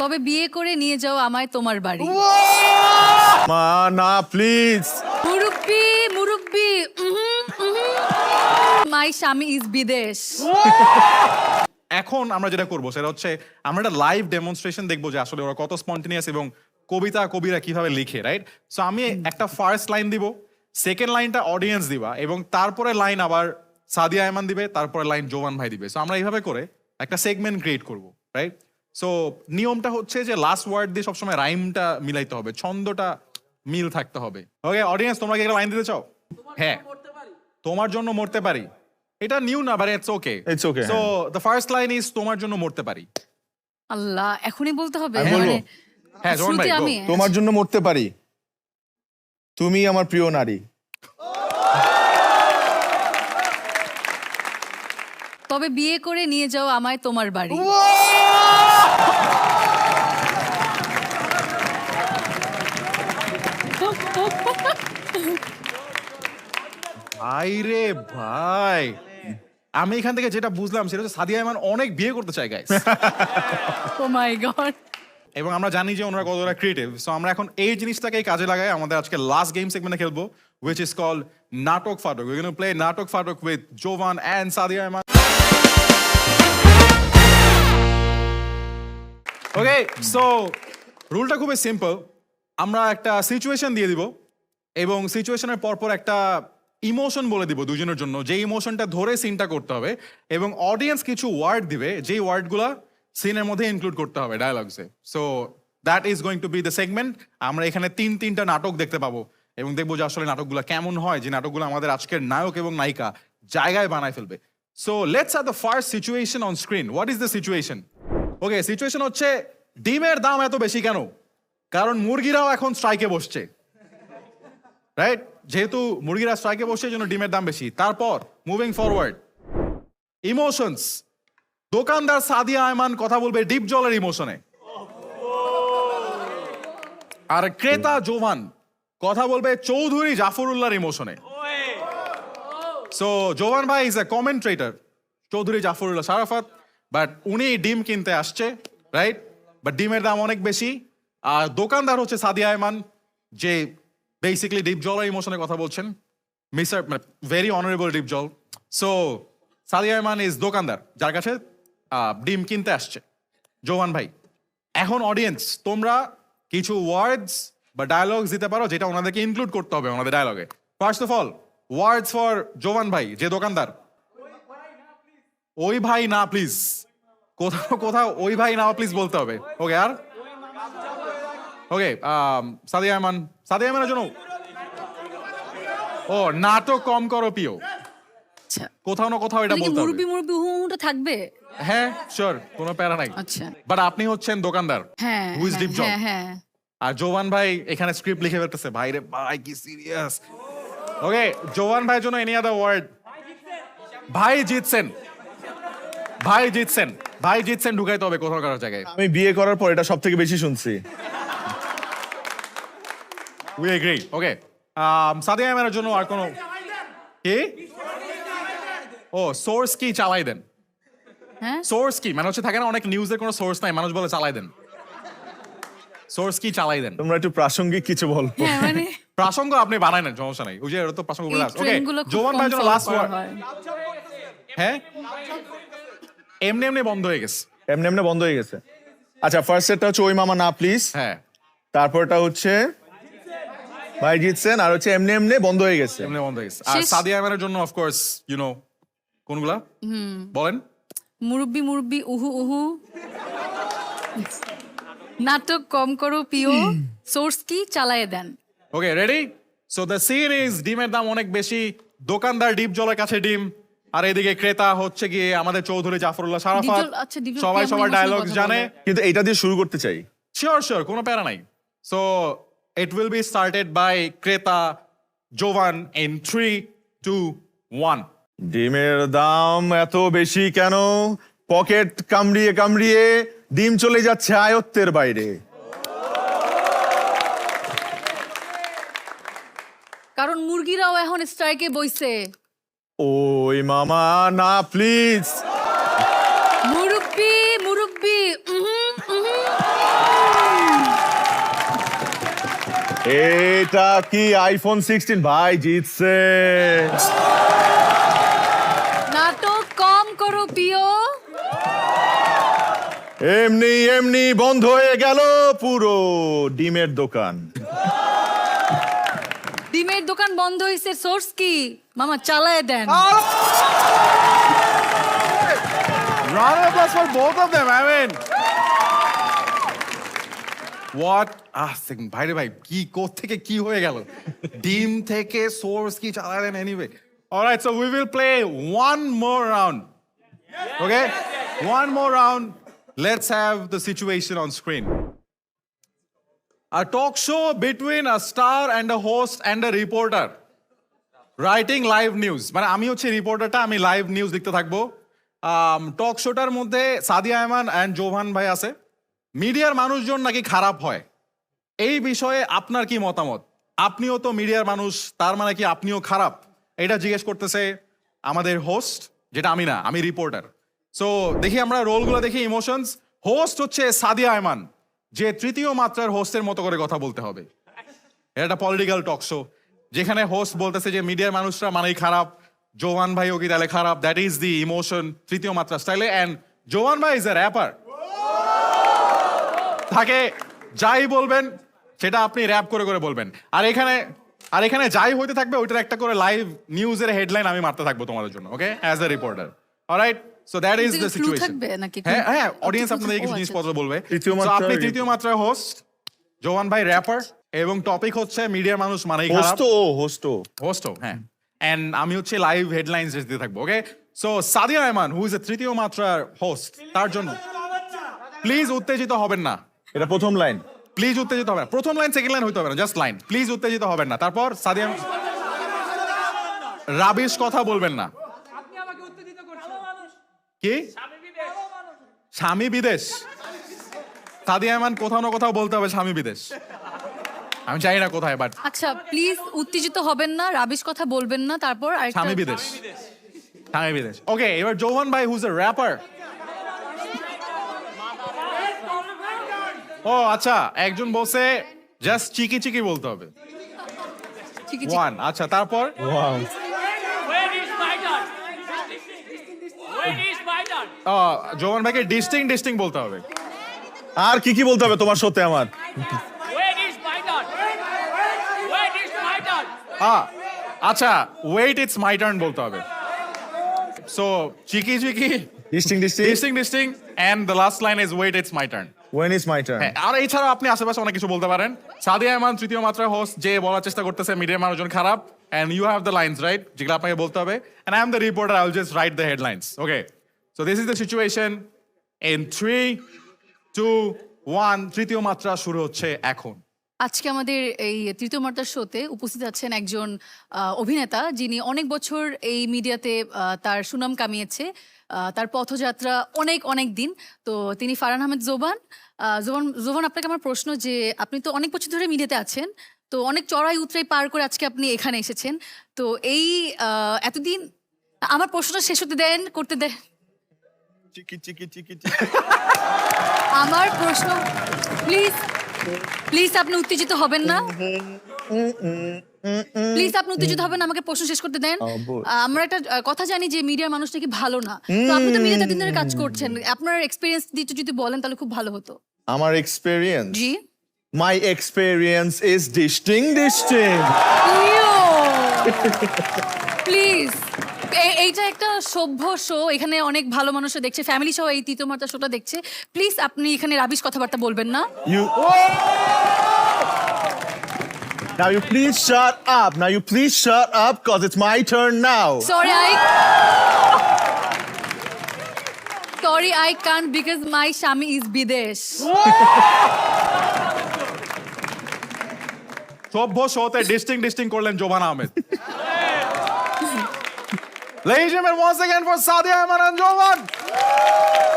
তবে বিয়ে করে নিয়ে যাও আমায় তোমার বাড়ি। মা না প্লিজ। মুরব্বি মুরব্বি মাই স্বামী ইজ বিদেশ। এখন আমরা যেটা করব সেটা হচ্ছে আমরা একটা লাইভ ডেমনস্ট্রেশন দেখব যে আসলে ওরা কত স্পন্টেনিয়াস এবং কবিতা কবিরা কীভাবে লিখে রাইট সো আমি একটা ফার্স্ট লাইন দিব সেকেন্ড লাইনটা অডিয়েন্স দিবা এবং তারপরে লাইন আবার সাদিয়া আয়মান দিবে তারপরে লাইন জোয়ান ভাই দিবে। সো আমরা এইভাবে করে একটা সেগমেন্ট ক্রিয়েট করব রাইট সো নিয়মটা হচ্ছে যে লাস্ট ওয়ার্ড দিয়ে সবসময় রাইমটা মিলাইতে হবে ছন্দটা মিল থাকতে হবে। ওকে অডিয়েন্স তোমরা কি একটা লাইন দিতে চাও? হ্যাঁ। তোমার জন্য মরতে পারি। এটা নিউ না but it's okay It's okay, so the first line is তোমার জন্য মরতে পারি। আল্লাহ এখনই বলতে হবে? মানে হ্যাঁ go. আমি। তোমার জন্য মরতে পারি। তুমি আমার প্রিয় নারী। তবে বিয়ে করে নিয়ে যাও আমায় তোমার বাড়ি। ভাই রে ভাই। আমি এখান থেকে যেটা বুঝলাম সেটা হচ্ছে সাদিয়া ইমান অনেক বিয়ে করতে চায় গাইস ও মাই গড এবং আমরা জানি যে ওনারা কতটা ক্রিয়েটিভ সো আমরা এখন এই জিনিসটাকেই কাজে লাগাই আমাদের আজকে লাস্ট গেম সেগমেন্টে খেলব which is called নাটক ফাটক। We're going to play নাটক ফাটক with Jovan and Sadia Iman okay so রুলটা খুবই সিম্পল আমরা একটা সিচুয়েশন দিয়ে দিব এবং সিচুয়েশনের পরপর একটা ইমোশন বলে দিব দুজনের জন্য। যে ইমোশনটা ধরে সিনটা করতে হবে এবং অডিয়েন্স কিছু ওয়ার্ড দিবে, যেই ওয়ার্ডগুলা সিনের মধ্যে ইনক্লুড করতে হবে ডায়ালগসে so that is going to be the segment আমরা এখানে তিন, তিনটা নাটক দেখতে পাবো এবং দেখব যে আসলে নাটকগুলো কেমন হয়, যে নাটকগুলো আমাদের আজকের নায়ক এবং নায়িকা জায়গায় বানায় ফেলবে। So let's are the first situation on screen what is the situation okay situation হচ্ছে, ডিমের দাম এত বেশি কেন? কারণ মুরগিরাও এখন স্ট্রাইকে বসছে। রাইট যেহেতু মুরগিরা স্ট্রাইকে বসছে জন্য ডিমের দাম বেশি। তারপর মুভিং ফরওয়ার্ড ইমোশনস দোকানদার সাদিয়া আয়মান কথা বলবে ডিপ জলের ইমোশনে আর ক্রেতা জোভান কথা বলবে চৌধুরী জাফরুল্লাহর ইমোশনে সো জোভান ভাই is a commentator Chowdhury Zafrullah, Sarafat. But উনি ডিম কিনতে আসছে রাইট বাট ডিমের দাম অনেক বেশি। আর দোকানদার হচ্ছে সাদিয়া আয়মান যে বেসিক্যালি ডিপ জলের ইমোশনে কথা বলছেন। মিস্টার ভেরি অনারেবল ডিপ জল। সো সাদিয়া আয়মান ইজ দোকানদার, যার কাছে ডিম কিনতে আসছে। জোহান ভাই, এখন অডিয়েন্স তোমরা কিছু ওয়ার্ডস বা ডায়ালগস দিতে পারো, যেটা ওনাদেরকে ইনক্লুড করতে হবে ওনাদের ডায়ালগে first of all words for Johan ভাই, যে দোকানদার। ওই ভাই না প্লিজ কোথাও কোথাও ওই ভাই না প্লিজ বলতে হবে। ওকে আর? ওকে সাদিয়া আহমান। সাদিয়া আহমানের জন্য। ও নাটক কম করো পিও আচ্ছা। কোথাও না কোথাও এটা বলতে হবে। মুরব্বি হু হুটা থাকবে? হ্যাঁ শিওর কোনো প্যারা নাই। আচ্ছা। বাট আপনি হচ্ছেন দোকানদার। হ্যাঁ হ্যাঁ, Deep হ্যাঁ হ্যাঁ। আর জোয়ান ভাই এখানে স্ক্রিপ্ট লিখে ফেলতেছে। ভাই রে ভাই কি সিরিয়াস ওকে জোয়ান ভাইয়ের জন্য এনি আদার ওয়ার্ড ভাই জিতছেন। ভাই জিতছেন। ভাই জিতছেন ঢুকাইতে হবে কোথাও কারও জায়গায়। আমি বিয়ে করার পর এটা সব থেকে বেশি শুনছি। উই এগ্রি ওকে সাদিয়া আহমেদের জন্য আর কোনো কি? ও সোর্স কি? চালাই দেন। হ্যাঁ? সোর্স কি? মানে হচ্ছে থাকে না অনেক নিউজের কোনো সোর্স নাই মানুষ বলে চালাই দেন। সোর্স কি? চালাই দেন। তোমরা একটু প্রাসঙ্গিক কিছু বল। হ্যাঁ মানে প্রাসঙ্গ আপনি বানায় নেন সমস্যা নাই। ওই যে তো প্রাসঙ্গ বলে ওকে জোয়ান ভাইয়ের জন্য লাস্ট ওয়ার্ড হয়। এমনি এমনি বন্ধ হয়ে গেছে। এমনি এমনি বন্ধ হয়ে গেছে। আচ্ছা ফার্স্ট সেটটা হচ্ছে ওই মামা না প্লিজ হ্যাঁ। তারপরটা হচ্ছে ভাই জিতছেন আর হচ্ছে এমনি এমনি বন্ধ হয়ে গেছে। এমনি বন্ধ হয়ে গেছে। আর শেষ- সাদিয়া আহমেদের জন্য অফ কোর্স ইউ নো কোনগুলা? বলেন। মুরব্বি মুরব্বি উহু উহু। নাটক কম করো পিও। সোর্স কি? চালায়ে দেন। Okay ready so the scene is ডিমের দাম অনেক বেশি। দোকানদার ডিপ জলের কাছে ডিম। আর এদিকে ক্রেতা হচ্ছে গিয়ে আমাদের চৌধুরী জাফরুল্লাহ সারাফাত। আচ্ছা, সবাই সবার ডায়লগ কথা জানে? কিন্তু এটা দিয়ে শুরু করতে চাই। শিওর শিওর কোনো প্যারা নাই। So it will be started by ক্রেতা Jovan in three two one ডিমের দাম এত বেশি কেন? পকেট কামড়িয়ে কামড়িয়ে ডিম চলে যাচ্ছে আয়ত্তের বাইরে। কারণ মুরগিরাও এখন স্ট্রাইকে বইছে। ওই মামা না প্লিজ মুরব্বি মুরব্বি এটা কি আইফোন সিক্সটিন ভাই জিতছে। নাটক কম করো প্রিয়। এমনি এমনি বন্ধ হয়ে গেল পুরো ডিমের দোকান। ডিমের দোকান বন্ধ হয়েছে সোর্স কি? মামা, চালায় দেন। Round both of them. I what? ভাই ভাই, কি থেকে কি হয়ে গেল? ডিম থেকে সোর্স কি চালালেন anyway alright so we will play one more round okay one more round let's have the situation on screen A talk show between a star and a host and a reporter. Writing live news মানে আমি হচ্ছে রিপোর্টারটা আমি live news লিখতে থাকব। টক শোটার মধ্যে Sadia Ahman and Jovan ভাই আছে। মিডিয়ার মানুষজন নাকি খারাপ হয়? এই বিষয়ে আপনার কি মতামত? আপনিও তো মিডিয়ার মানুষ, তার মানে কি আপনিও খারাপ? এটা জিজ্ঞেস করতেছে আমাদের হোস্ট যেটা আমি না, আমি রিপোর্টার সো দেখি আমরা রোলগুলো দেখি ইমোশনস হোস্ট হচ্ছে সাদিয়া আহমান। যে তৃতীয় মাত্রার হোস্টের মতো করে কথা বলতে হবে। এটা পলিটিক্যাল টক শো যেখানে হোস্ট বলতেছে যে মিডিয়ার মানুষরা মানেই খারাপ। জোয়ান ভাই কি তাহলে খারাপ? দ্যাট ইজ দি ইমোশন তৃতীয় মাত্রা স্টাইলে অ্যান্ড জোয়ান ভাই ইজ এ র্যাপার তাকে যাই বলবেন, সেটা আপনি র্যাপ করে করে বলবেন। আর এখানে আর এখানে যাই হইতে থাকবে, ওইটার একটা করে লাইভ নিউজের হেডলাইন আমি মারতে থাকব তোমাদের জন্য okay as a reporter alright so that is the situation? হ্যাঁ হ্যাঁ আচ্ছা, অডিয়েন্স আচ্ছা, আপনাদের কিছু আচ্ছা, জিনিসপত্র বলবে। তৃতীয় So, মাত্রার আপনি তৃতীয় মাত্রার হোস্ট জোয়ান ভাই র্যাপার এবং টপিক হচ্ছে মিডিয়ার মানুষ মানেই খারাপ। হোস্টো হোস্টো হ্যাঁ। এন্ড আমি হচ্ছে লাইভ হেডলাইন্স দিতে থাকব okay so Sadia Rahman who is a তৃতীয় মাত্রার হোস্ট তার জন্য। প্লিজ উত্তেজিত হবেন না। এটা প্রথম লাইন প্লিজ উত্তেজিত হবেন না। প্রথম লাইন সেকেন্ড লাইন হইতে হবে না জাস্ট লাইন প্লিজ উত্তেজিত হবেন না। তারপর সাদিয়া রাবিশ কথা বলবেন না। কি? স্বামী বিদেশ। সাদিয়া রহমান কোথাও না কোথাও বলতে হবে স্বামী বিদেশ। আমি জানি না কোথায় বাট আচ্ছা প্লিজ উত্তেজিত হবেন না রাবিশ কথা বলবেন না তারপর আরেকটা- স্বামী বিদেশ। স্বামী বিদেশ। ওকে এবার জৌহান ভাই হুজ এ র্যাপার ও আচ্ছা একজন বলছে জাস্ট চিকি চিকি বলতে হবে। ওয়ান আচ্ছা তারপর? Wow Where is my turn? Where is Jouhan ভাইকে ডিস্টিং ডিস্টিং বলতে হবে। আর কি কি বলতে হবে তোমার সাথে আমার? আচ্ছা ওয়েট ইটস মাই টার্ন বলতে হবে। সো চিকি চিকি? ডিস্টিং ডিস্টিং ডিস্টিং ডিস্টিং and the last line is wait it's my turn when is my turn আর এছাড়াও আপনি আশেপাশে অনেক কিছু বলতে পারেন। সাদিয়া রহমান তৃতীয় মাত্রার হোস্ট যে বলার চেষ্টা করতেছে মিডিয়ার মানুষজন খারাপ। And you have the lines right যেগুলো আপনাকে বলতে হবে। And I am the reporter I will just write the headlines okay so this is the situation in three two one তৃতীয় মাত্রা শুরু হচ্ছে এখন। আজকে আমাদের এই তৃতীয় মাত্রার শোতে উপস্থিত আছেন একজন অভিনেতা যিনি অনেক বছর এই মিডিয়াতে তার সুনাম কামিয়েছে। তার পথযাত্রা অনেক অনেক দিন। তো তিনি ফারান আহমেদ জোবান। জোবান জোবান, আপনাকে আমার প্রশ্ন যে আপনি তো অনেক বছর ধরে মিডিয়াতে আছেন। তো অনেক চড়াই উতরাই পার করে আজকে আপনি এখানে এসেছেন। তো এই এতদিন আমার প্রশ্নটা শেষ হতে দেন, করতে দেন। চিকি চিকি চিকি চিকি। আমার প্রশ্ন প্লিজ প্লিজ আপনি উত্তেজিত হবেন না। প্লিজ আপনি উত্তেজিত হবেন না, আমাকে প্রশ্ন শেষ করতে দেন। আমরা একটা কথা জানি যে মিডিয়ার মানুষ নাকি ভালো না। তো আপনি তো মিডিয়াতে দিন ধরে কাজ করছেন। আপনার এক্সপিরিয়েন্স দিয়ে যদি বলেন তাহলে খুব ভালো হতো। আমার এক্সপেরিয়েন্স জি। মাই এক্সপেরিয়েন্স ইজ ডিস্টিং ডিস্টিং প্লিজ এইটা একটা সভ্য শো এখানে অনেক ভালো মানুষও দেখছে ফ্যামিলি সহ এই তৃতীয় মাত্রা শোটা দেখছে প্লিজ আপনি এখানে রাবিশ কথাবার্তা বলবেন না You. Now you please shut up. Now you please shut up because it's my turn now. Sorry, I. Sorry, I can't because my Shami is Bidesh. সভ্য শোতে ডিস্টিং ডিস্টিং করলেন জোবান Ahmed Ladies and gentlemen, once again for Sadia Ahmed and.